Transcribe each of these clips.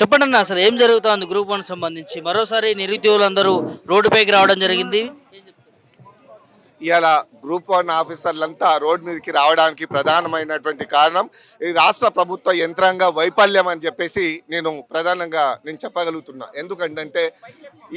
చెప్పండి అన్న అసలు ఏం జరుగుతోంది గ్రూప్ వన్ సంబంధించి? మరోసారి నిరుద్యోగులందరూ రోడ్డుపైకి రావడం జరిగింది. ఇవాళ గ్రూప్ వన్ ఆఫీసర్లంతా రోడ్ మీదకి రావడానికి ప్రధానమైనటువంటి కారణం ఈ రాష్ట్ర ప్రభుత్వ యంత్రాంగ వైఫల్యం అని చెప్పేసి నేను ప్రధానంగా నేను చెప్పగలుగుతున్నా. ఎందుకంటే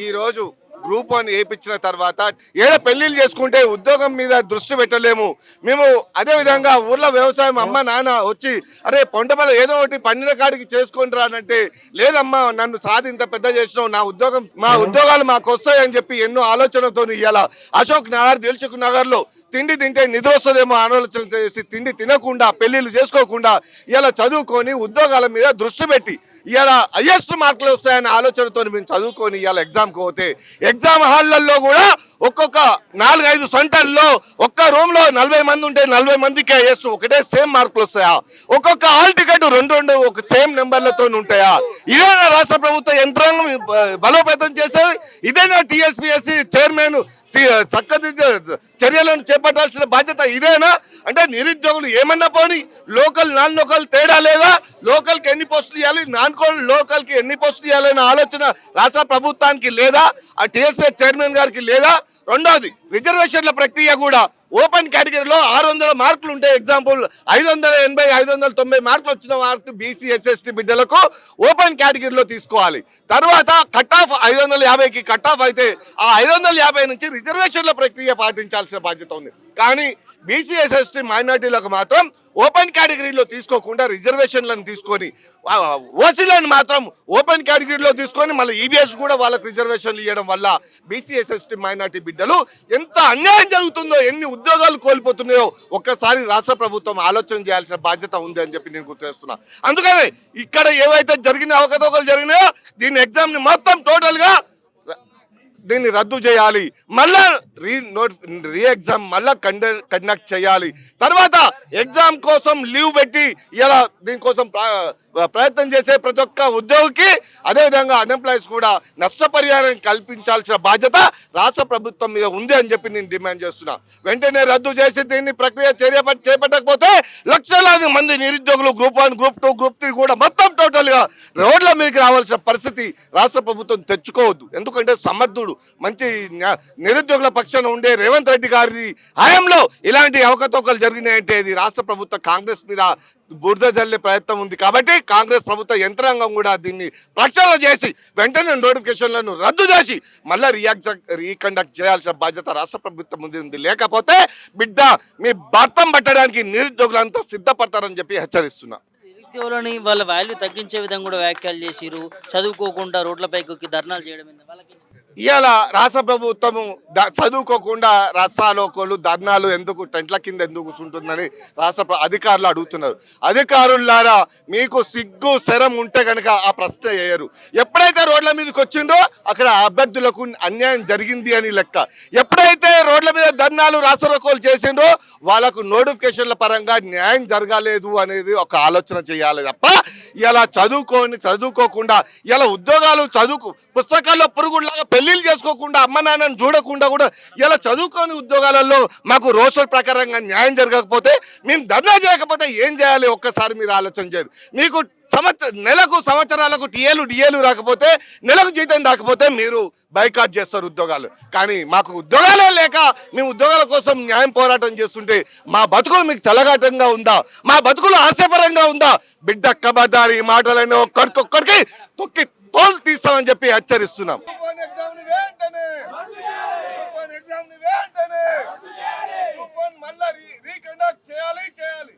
ఈరోజు గ్రూప్ వన్ వేయించిన తర్వాత ఏడ పెళ్ళిళ్ళు చేసుకుంటే ఉద్యోగం మీద దృష్టి పెట్టలేము. మేము అదే విధంగా ఊర్లో వ్యవసాయం అమ్మ నాన్న వచ్చి అరే పొంటమల ఏదో ఒకటి పండిన కాడికి చేసుకొని రానంటే లేదమ్మా నన్ను సాధి ఇంత పెద్ద చేసినావు నా ఉద్యోగం మా ఉద్యోగాలు మాకు వస్తాయని చెప్పి ఎన్నో ఆలోచనతో ఇవ్వాల అశోక్ నగర్ దిల్సుఖ్ నగర్లో తిండి తింటే నిద్ర వస్తుందేమో ఆలోచన చేసి తిండి తినకుండా పెళ్ళిళ్ళు చేసుకోకుండా ఇలా చదువుకొని ఉద్యోగాల మీద దృష్టి పెట్టి ఇలా హయ్యెస్ట్ మార్కులు వస్తాయనే ఆలోచనతో మేము చదువుకొని ఇవాళ ఎగ్జామ్కి పోతే ఎగ్జామ్ హాళ్ళల్లో కూడా ఒక్కొక్క నాలుగైదు సెంటర్లో ఒక్క రూమ్లో నలభై మంది ఉంటే నలభై మందికి హైయెస్ట్ ఒకటే సేమ్ మార్కులు వస్తాయా? ఒక్కొక్క హాల్ టికెట్ రెండు రెండు ఒక సేమ్ నెంబర్లతో ఉంటాయా? ఇదేనా రాష్ట్ర ప్రభుత్వ యంత్రాంగం బలోపేతం చేసేది? ఇదేనా టీఎస్పీఎస్సీ చైర్మన్ చక్కదిద్ద చర్యలను చేపట్టాల్సిన బాధ్యత ఇదేనా? అంటే నిరుద్యోగులు ఏమన్నా పోని లోకల్ నాన్ లోకల్ తేడా లేదా? లోకల్కి ఎన్ని పోస్టులు ఇవ్వాలి? నాన్ లోకల్కి ఎన్ని పోస్టులు ఇవ్వాలనే ఆలోచన రాష్ట్ర ప్రభుత్వానికి లేదా? ఆ టీఎస్పీ చైర్మన్ గారికి లేదా? రెండోది రిజర్వేషన్ల ప్రక్రియ కూడా ఓపెన్ కేటగిరీలో ఆరు వందల మార్కులు ఉంటాయి ఎగ్జాంపుల్ ఐదు వందల ఎనభై ఐదు వందల తొంభై మార్కులు వచ్చిన వారికి బీసీ ఎస్ఎస్టీ బిడ్డలకు ఓపెన్ కేటగిరీలో తీసుకోవాలి. తర్వాత కట్ ఆఫ్ ఐదు వందల యాభైకి కట్ ఆఫ్ అయితే ఆ ఐదు వందల యాభై నుంచి రిజర్వేషన్ల ప్రక్రియ పాటించాల్సిన బాధ్యత ఉంది. కానీ బీసీ ఎస్ఎస్టీ మైనార్టీలకు మాత్రం ఓపెన్ కేటగిరీలో తీసుకోకుండా రిజర్వేషన్లను తీసుకొని ఓసీలను మాత్రం ఓపెన్ కేటగిరీలో తీసుకొని మళ్ళీ ఈబీఎస్ కూడా వాళ్ళకి రిజర్వేషన్లు ఇవ్వడం వల్ల బీసీ ఎస్ఎస్టీ మైనార్టీ బిడ్డలు ఎంత అన్యాయం జరుగుతుందో ఎన్ని ఉద్యోగాలు కోల్పోతున్నాయో ఒక్కసారి రాష్ట్ర ప్రభుత్వం ఆలోచన చేయాల్సిన బాధ్యత ఉంది అని చెప్పి నేను గుర్తు చేస్తున్నా. అందుకని ఇక్కడ ఏవైతే జరిగిన అవకతవకలు జరిగినాయో దీని ఎగ్జామ్ని మొత్తం టోటల్గా దీన్ని రద్దు చేయాలి. మళ్ళా రీ నోట్ రీ ఎగ్జామ్ మళ్ళా కండ- కండక్ట్ చేయాలి. తర్వాత ఎగ్జామ్ కోసం లీవ్ పెట్టి ఇలా దీనికోసం ప్రయత్నం చేసే ప్రతి ఒక్క ఉద్యోగికి అదేవిధంగా అన్ఎంప్లాయీస్ కూడా నష్టపరిహారం కల్పించాల్సిన బాధ్యత రాష్ట్ర ప్రభుత్వం మీద ఉంది అని చెప్పి నేను డిమాండ్ చేస్తున్నా. వెంటనే రద్దు చేసి దీన్ని ప్రక్రియ చర్య చేపట్టకపోతే లక్షలాది మంది నిరుద్యోగులు group one group two group three కూడా మొత్తం టోటల్గా రోడ్ల మీదకి రావాల్సిన పరిస్థితి రాష్ట్ర ప్రభుత్వం తెచ్చుకోవద్దు. ఎందుకంటే సమర్థుడు మంచి నిరుద్యోగుల పక్షాన ఉండే రేవంత్ రెడ్డి గారి హయాంలో ఇలాంటి అవకతవకలు జరిగినాయంటే ఇది రాష్ట్ర ప్రభుత్వ కాంగ్రెస్ మీద బురద జల్లే ప్రయత్నం ఉంది కాబట్టి కాంగ్రెస్ ప్రభుత్వ యంత్రాంగం కూడా దీన్ని ప్రక్షాళన చేసి వెంటనే నోటిఫికేషన్లను రద్దు చేసి మళ్ళీ రియాక్ట్ రీకండక్ట్ చేయాల్సిన బాధ్యత రాష్ట్ర ప్రభుత్వం ముందు ఉంది. లేకపోతే బిడ్డ మీ భర్తం పట్టడానికి నిరుద్యోగులంతా సిద్ధపడతారని చెప్పి హెచ్చరిస్తున్నా. నిరుద్యోగులని వాళ్ళ వాల్యూ తగ్గించే విధంగా కూడా వ్యాఖ్యలు చేసిరు చదువుకోకుండా రోడ్లపైకి ధర్నాలు చేయడం వాళ్ళకి ఇవాళ రాష్ట్ర ప్రభుత్వము ద- చదువుకోకుండా రసాలోకోలు ధర్నాలు ఎందుకు టెంట్ల కింద ఎందుకు కూర్చుంటుందని రాష్ట్ర అధికారులు అడుగుతున్నారు. అధికారులారా మీకు సిగ్గు శరం ఉంటే కనుక ఆ ప్రశ్న వేయరు. ఎప్పుడైతే రోడ్ల మీదకి వచ్చిండ్రో అక్కడ అభ్యర్థులకు అన్యాయం జరిగింది అని లెక్క. ఎప్పుడైతే రోడ్ల మీద ధర్నాలు రాష్ట్రోకోలు చేసిండ్రో వాళ్ళకు నోటిఫికేషన్ల పరంగా న్యాయం జరగలేదు అనేది ఒక ఆలోచన చేయాలి తప్ప ఇలా చదువుకోని చదువుకోకుండా ఇలా ఉద్యోగాలు చదువుకు పుస్తకాల్లో పురుగులాగా పెళ్ళిళ్ళు చేసుకోకుండా అమ్మ నాన్నని చూడకుండా కూడా ఇలా చదువుకోని ఉద్యోగాలలో మాకు రోస్టర్ ప్రకారంగా న్యాయం జరగకపోతే మేము ధర్నా చేయకపోతే ఏం చేయాలి? ఒక్కసారి మీరు ఆలోచన చేయరు. మీకు సంవత్సర నెలకు సంవత్సరాలకు టీఏలు డిఏలు రాకపోతే నెలకు జీతం రాకపోతే మీరు బైకాట్ చేస్తారు ఉద్యోగాలు. కానీ మాకు ఉద్యోగాలే లేక మేము ఉద్యోగాల కోసం న్యాయం పోరాటం చేస్తుంటే మా బతుకులు మీకు చల్లగాటంగా ఉందా? మా బతుకులు హాస్యపరంగా ఉందా? బిడ్డ కబదారి మాటలను ఒక్కడికొక్కడికి తొక్కి తోలు తీస్తామని చెప్పి హెచ్చరిస్తున్నాం చేయాలి చేయాలి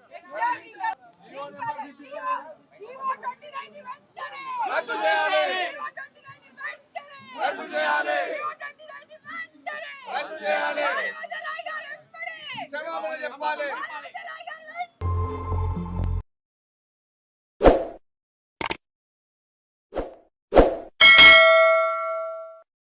రద్దు చేయాలి. రద్దు చేయాలి. రద్దు చేయాలి. చెప్పాలి